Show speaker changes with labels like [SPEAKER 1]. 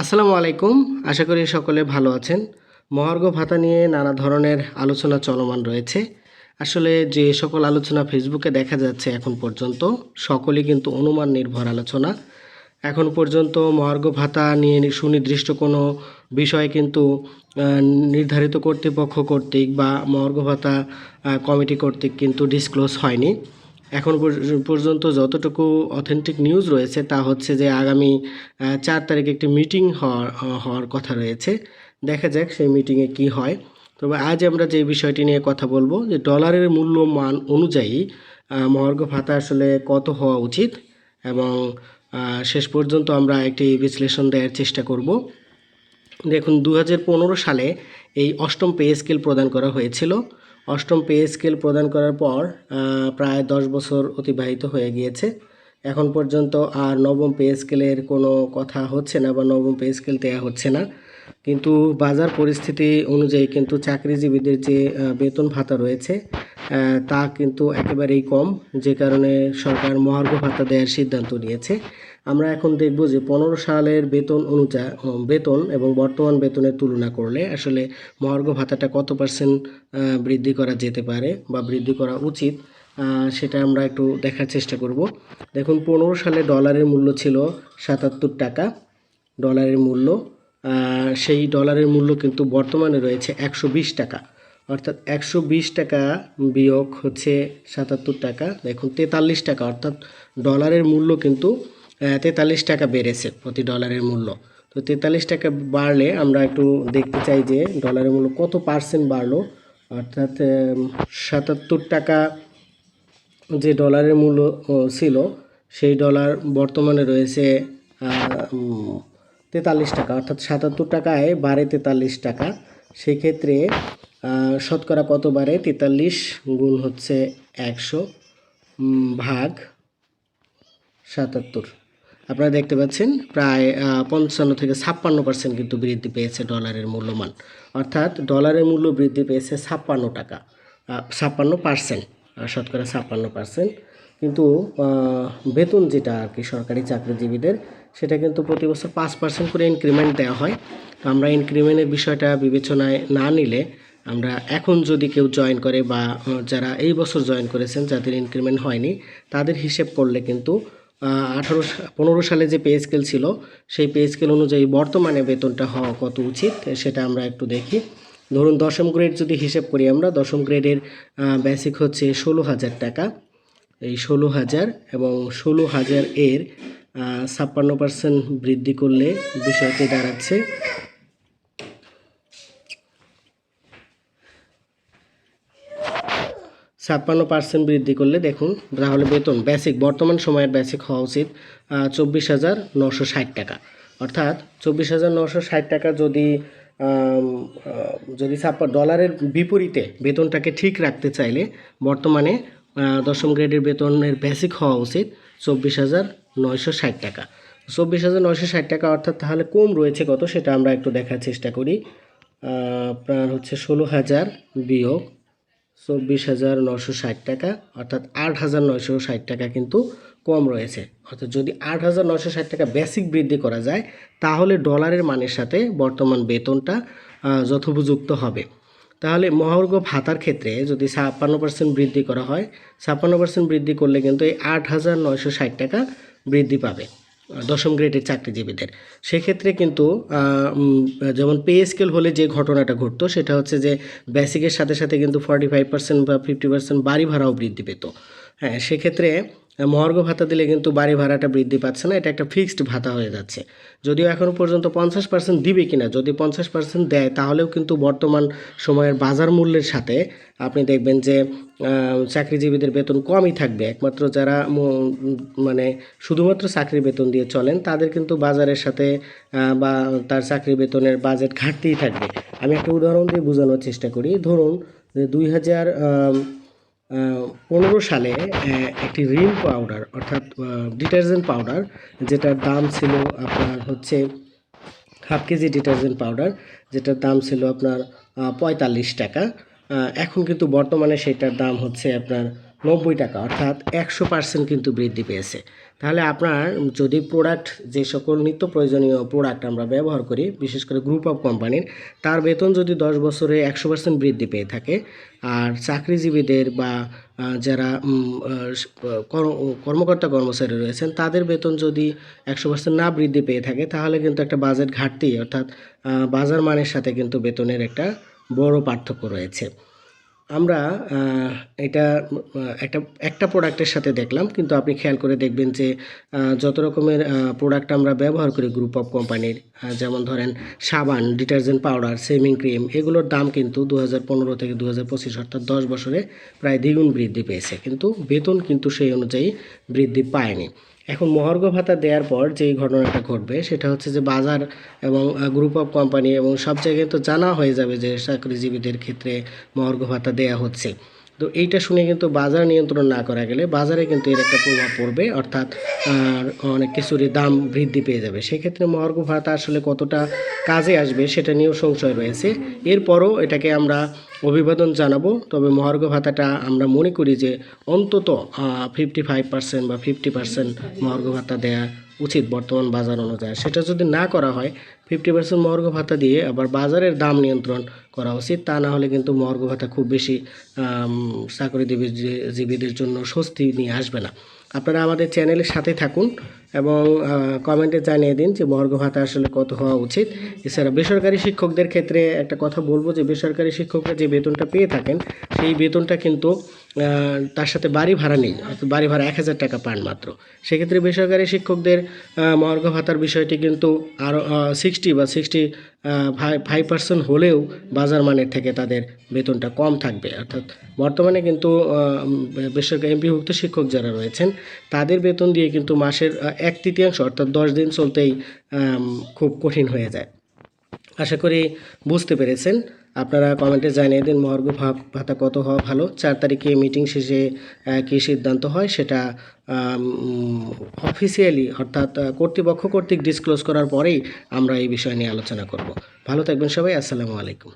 [SPEAKER 1] আসসালামু আলাইকুম। আশা করি সকলে ভালো আছেন। মহার্ঘ ভাতা নিয়ে নানা ধরনের আলোচনা চলমান রয়েছে। আসলে যে সকল আলোচনা ফেসবুকে দেখা যাচ্ছে এখন পর্যন্ত, সকলই কিন্তু অনুমান নির্ভর আলোচনা। এখন পর্যন্ত মহার্ঘ ভাতা নিয়ে সুনির্দিষ্ট কোনো বিষয় কিন্তু নির্ধারিত কর্তৃপক্ষ কর্তৃক বা মহার্ঘ ভাতা কমিটি কর্তৃক কিন্তু ডিসক্লোজ হয়নি। এখন পর্য- পর্যন্ত যতটুকু অথেন্টিক নিউজ রয়েছে তা হচ্ছে যে আগামী চার তারিখে একটি মিটিং হওয়ার হওয়ার কথা রয়েছে। দেখা যাক সেই মিটিংয়ে কি হয়। তবে আজ আমরা যে বিষয়টি নিয়ে কথা বলব, যে ডলারের মূল্যমান অনুযায়ী মহার্ঘ ভাতা আসলে কত হওয়া উচিত এবং শেষ পর্যন্ত আমরা একটি বিশ্লেষণ দেওয়ার চেষ্টা করব। দেখুন দু হাজার পনেরো সালে এই অষ্টম পে স্কেল প্রদান করা হয়েছিল। অষ্টম পে স্কেল প্রদান করার পর প্রায় দশ বছর অতিবাহিত হয়ে গিয়েছে। এখন পর্যন্ত আর নবম পে স্কেলের কোনো কথা হচ্ছে না বা নবম পে স্কেল দেওয়া হচ্ছে না। কিন্তু বাজার পরিস্থিতি অনুযায়ী কিন্তু চাকরিজীবীদের যে বেতন ভাতা রয়েছে তা কিন্তু একেবারেই কম, যে কারণে সরকার মহার্ঘ ভাতা দেওয়ার সিদ্ধান্ত নিয়েছে। আমরা এখন দেখব যে পনেরো সালের বেতন অনুযায়ী বেতন এবং বর্তমান বেতনের তুলনা করলে আসলে মহার্ঘ ভাতাটা কত পার্সেন্ট বৃদ্ধি করা যেতে পারে বা বৃদ্ধি করা উচিত সেটা আমরা একটু দেখার চেষ্টা করব। দেখুন, পনেরো সালে ডলারের মূল্য ছিল সাতাত্তর টাকা, ডলারের মূল্য সেই ডলারের মূল্য কিন্তু বর্তমানে রয়েছে একশো বিশ টাকা। অর্থাৎ একশো বিশ টাকা বিয়োগ হচ্ছে সাতাত্তর টাকা। দেখুন, তেতাল্লিশ টাকা, অর্থাৎ ডলারের মূল্য কিন্তু তেতাল্লিশ টাকা বেড়েছে প্রতি ডলারের মূল্য। তো তেতাল্লিশ টাকা বাড়লে আমরা একটু দেখতে চাই যে ডলারের মূল্য কত পার্সেন্ট বাড়লো। অর্থাৎ সাতাত্তর টাকা যে ডলারের মূল্য ছিল, সেই ডলার বর্তমানে রয়েছে তেতাল্লিশ টাকা। অর্থাৎ সাতাত্তর টাকায় বাড়ে তেতাল্লিশ টাকা। সেক্ষেত্রে শতকরা কত বাড়ে তেতাল্লিশ গুণ হচ্ছে একশো ভাগ সাতাত্তর। আপনারা দেখতে পাচ্ছেন, প্রায় পঞ্চান্ন থেকে ছাপ্পান্ন পার্সেন্ট কিন্তু বৃদ্ধি পেয়েছে ডলারের মূল্যমান। অর্থাৎ ডলারের মূল্য বৃদ্ধি পেয়েছে ছাপ্পান্ন টাকা ছাপ্পান্ন পার্সেন্ট শতকরা ছাপ্পান্ন পার্সেন্ট কিন্তু বেতন যেটা আর কি সরকারি চাকরিজীবীদের, সেটা কিন্তু প্রতি বছর পাঁচ পার্সেন্ট করে ইনক্রিমেন্ট দেওয়া হয়। আমরা ইনক্রিমেন্টের বিষয়টা বিবেচনায় না নিলে আমরা এখন যদি কেউ জয়েন করে বা যারা এই বছর জয়েন করেছেন, যাদের ইনক্রিমেন্ট হয়নি, তাদের হিসেব করলে কিন্তু আঠারো পনেরো সালে যে পে স্কেল ছিল, সেই পে স্কেল অনুযায়ী বর্তমানে বেতনটা হওয়া কত উচিত, সেটা আমরা একটু দেখি। ধরুন দশম গ্রেড যদি হিসেব করি আমরা, দশম গ্রেডের বেসিক হচ্ছে ষোলো হাজার টাকা। এই ষোলো হাজার এবং ষোলো হাজার এর ছাপ্পান্ন পার্সেন্ট বৃদ্ধি করলে বিষয়টি দাঁড়াচ্ছে। ছাপ্পান্ন পার্সেন্ট বৃদ্ধি করলে দেখুন, তাহলে বেতন বেসিক বর্তমান সময়ের বেসিক হওয়া উচিত চব্বিশ হাজার নশো ষাট টাকা। অর্থাৎ চব্বিশ হাজার নশো ষাট টাকা যদি যদি ছাপ্পা ডলারের বিপরীতে বেতনটাকে ঠিক রাখতে চাইলে বর্তমানে দশম গ্রেডের বেতনের বেসিক হওয়া উচিত চব্বিশ হাজার নয়শো ষাট টাকা। চব্বিশ হাজার নয়শো ষাট টাকা অর্থাৎ তাহলে কম রয়েছে কত সেটা আমরা একটু দেখার চেষ্টা করি। আপনার হচ্ছে ষোলো হাজার বিয়োগ চব্বিশ হাজার নশো ষাট টাকা, অর্থাৎ আট হাজার নশো ষাট টাকা কিন্তু কম রয়েছে। অর্থাৎ যদি আট হাজার নশো ষাট টাকা বেসিক বৃদ্ধি করা যায়, তাহলে ডলারের মানের সাথে বর্তমান বেতনটা যথোপযুক্ত হবে। তাহলে মহার্ঘ ভাতার ক্ষেত্রে যদি ছাপ্পান্ন পার্সেন্ট বৃদ্ধি করা হয়, ছাপ্পান্ন পার্সেন্ট বৃদ্ধি করলে কিন্তু এই আট হাজার নয়শো ষাট টাকা বৃদ্ধি পাবে। দশম গ্রেডের চাকরিজীবীদের। সেক্ষেত্রে কিন্তু যেমন পে স্কেল হলে যে ঘটনাটা ঘটতো, সেটা হচ্ছে যে বেসিকের সাথে সাথে কিন্তু ফর্টি ফাইভ পার্সেন্ট বা ফিফটি পার্সেন্ট বাড়ি ভাড়াও বৃদ্ধি পেত। হ্যাঁ সেক্ষেত্রে মহার্ঘ ভাতা দিলে কিন্তু বাড়ি ভাড়াটা বৃদ্ধি পাচ্ছে না, এটা একটা ফিক্সড ভাতা হয়ে যাচ্ছে। যদিও এখনও পর্যন্ত পঞ্চাশ পার্সেন্ট দিবে কিনা, যদি পঞ্চাশ পার্সেন্ট দেয়, তাহলেও কিন্তু বর্তমান সময়ের বাজার মূল্যের সাথে আপনি দেখবেন যে চাকরিজীবীদের বেতন কমই থাকবে। একমাত্র যারা মানে শুধুমাত্র চাকরি বেতন দিয়ে চলেন, তাদের কিন্তু বাজারের সাথে বা তার চাকরি বেতনের বাজেট ঘাটতিই থাকবে। আমি একটা উদাহরণ দিয়ে বোঝানোর চেষ্টা করি। ধরুন দুই হাজার পনেরো সালে একটি রিন পাউডার, অর্থাৎ ডিটারজেন্ট পাউডার, যেটার দাম ছিল আপনার হচ্ছে হাফ কেজি ডিটারজেন্ট পাউডার, যেটার দাম ছিল আপনার পঁয়তাল্লিশ টাকা। এখন কিন্তু বর্তমানে সেটার দাম হচ্ছে আপনার নব্বই টাকা, অর্থাৎ একশো পার্সেন্ট কিন্তু বৃদ্ধি পেয়েছে। তাহলে আপনার যদি প্রোডাক্ট যে সকল নিত্য প্রয়োজনীয় প্রোডাক্ট আমরা ব্যবহার করি, বিশেষ করে গ্রুপ অফ কোম্পানির তার বেতন যদি দশ বছরে একশো পার্সেন্ট বৃদ্ধি পেয়ে থাকে, আর চাকরিজীবীদের বা যারা কর্মকর্তা কর্মচারী রয়েছেন, তাদের বেতন যদি একশো পার্সেন্ট না বৃদ্ধি পেয়ে থাকে, তাহলে কিন্তু একটা বাজেট ঘাটতি, অর্থাৎ বাজার মানের সাথে কিন্তু বেতনের একটা বড় পার্থক্য রয়েছে। আমরা এটা একটা একটা প্রোডাক্টের সাথে দেখলাম, কিন্তু আপনি খেয়াল করে দেখবেন যে যত রকমের প্রোডাক্ট আমরা ব্যবহার করি গ্রুপ অফ কোম্পানির যেমন ধরেন সাবান ডিটারজেন্ট পাউডার সেভিং ক্রিম এগুলোর দাম কিন্তু দু হাজার পনেরো থেকে দু হাজার পঁচিশ অর্থাৎ দশ বছরে প্রায় দ্বিগুণ বৃদ্ধি পেয়েছে। কিন্তু বেতন কিন্তু সেই অনুযায়ী বৃদ্ধি পায়নি। এখন মহার্ঘ ভাতা দেওয়ার পর যেই ঘটনাটা ঘটবে, সেটা হচ্ছে যে বাজার এবং গ্রুপ অফ কোম্পানি এবং সব জায়গায় তো জানা হয়ে যাবে যে চাকরিজীবীদের ক্ষেত্রে মহার্ঘ ভাতা দেওয়া হচ্ছে। তো এইটা শুনে কিন্তু বাজার নিয়ন্ত্রণ না করা গেলে বাজারে কিন্তু এর একটা প্রভাব পড়বে, অর্থাৎ অনেক কিছুরই দাম বৃদ্ধি পেয়ে যাবে। সেক্ষেত্রে মহার্ঘ ভাতা আসলে কতটা কাজে আসবে, সেটা নিয়েও সংশয় রয়েছে। এরপরও এটাকে আমরা অভিবাদন জানাব। তবে মহার্ঘ ভাতাটা আমরা মনে করি যে অন্তত ফিফটি ফাইভ পার্সেন্ট বা ফিফটি পার্সেন্ট মহার্ঘ ভাতা দেওয়া উচিত বর্তমান বাজার অনুযায়ী। সেটা যদি না করা হয় ফিফটি পার্সেন্ট মহার্ঘ ভাতা দিয়ে আবার বাজারের দাম নিয়ন্ত্রণ করা উচিত। তা না হলে কিন্তু মহার্ঘ ভাতা খুব বেশি আম, চাকরিজীবী জীবীদের জন্য স্বস্তি নিয়ে আসবে না। আপনারা আমাদের চ্যানেলের সাথে থাকুন এবং কমেন্টে জানিয়ে দিন যে বর্গ ভাতা আসলে কত হওয়া উচিত। এছাড়া বেসরকারি শিক্ষকদের ক্ষেত্রে একটা কথা বলব যে, বেসরকারি শিক্ষকরা যে বেতনটা পেয়ে থাকেন, সেই বেতনটা কিন্তু তার সাথে বাড়ি ভাড়া নেই বাড়ি ভাড়া এক হাজার টাকা পান মাত্র। সেক্ষেত্রে বেসরকারি শিক্ষকদের মহার্ঘ ভাতার বিষয়টি কিন্তু আরও সিক্সটি বা সিক্সটি ফাইভ পার্সেন্ট হলেও বাজার মানের থেকে তাদের বেতনটা কম থাকবে। অর্থাৎ বর্তমানে কিন্তু বেসরকারি এমপিভুক্ত শিক্ষক যারা রয়েছেন, তাদের বেতন দিয়ে কিন্তু মাসের এক তৃতীয়াংশ অর্থাৎ দশ দিন চলতেই খুব কঠিন হয়ে যায়। আশা করি বুঝতে পেরেছেন। আপনারা কমেন্টে জানিয়ে দিন, মহার্ঘ ভাতা কত হওয়া ভালো? চার তারিখে মিটিং শেষে কী সিদ্ধান্ত হয় সেটা অফিসিয়ালি অর্থাৎ কর্তৃপক্ষ কর্তৃক ডিসক্লোজ করার পরেই আমরা এই বিষয় নিয়ে আলোচনা করব। ভালো থাকবেন সবাই, আসসালামু আলাইকুম।